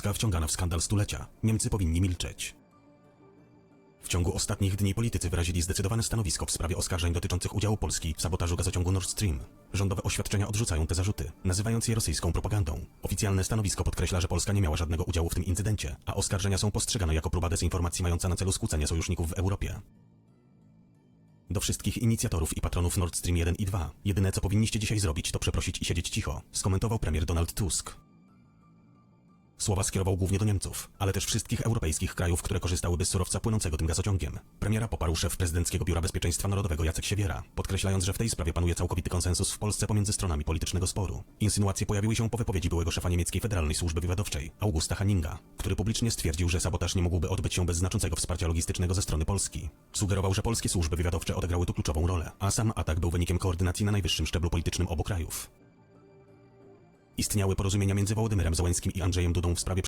Polska wciągana w skandal stulecia. Niemcy powinni milczeć. W ciągu ostatnich dni politycy wyrazili zdecydowane stanowisko w sprawie oskarżeń dotyczących udziału Polski w sabotażu gazociągu Nord Stream. Rządowe oświadczenia odrzucają te zarzuty, nazywając je rosyjską propagandą. Oficjalne stanowisko podkreśla, że Polska nie miała żadnego udziału w tym incydencie, a oskarżenia są postrzegane jako próba dezinformacji mająca na celu skłócenie sojuszników w Europie. Do wszystkich inicjatorów i patronów Nord Stream 1 i 2. Jedyne co powinniście dzisiaj zrobić, to przeprosić i siedzieć cicho, skomentował premier Donald Tusk. Słowa skierował głównie do Niemców, ale też wszystkich europejskich krajów, które korzystałyby z surowca płynącego tym gazociągiem. Premiera poparł szef prezydenckiego Biura Bezpieczeństwa Narodowego Jacek Siewiera, podkreślając, że w tej sprawie panuje całkowity konsensus w Polsce pomiędzy stronami politycznego sporu. Insynuacje pojawiły się po wypowiedzi byłego szefa niemieckiej Federalnej Służby Wywiadowczej, Augusta Hanninga, który publicznie stwierdził, że sabotaż nie mógłby odbyć się bez znaczącego wsparcia logistycznego ze strony Polski. Sugerował, że polskie służby wywiadowcze odegrały tu kluczową rolę, a sam atak był wynikiem koordynacji na najwyższym szczeblu politycznym obu krajów. Istniały porozumienia między Wołodymyrem Zełenskim i Andrzejem Dudą w sprawie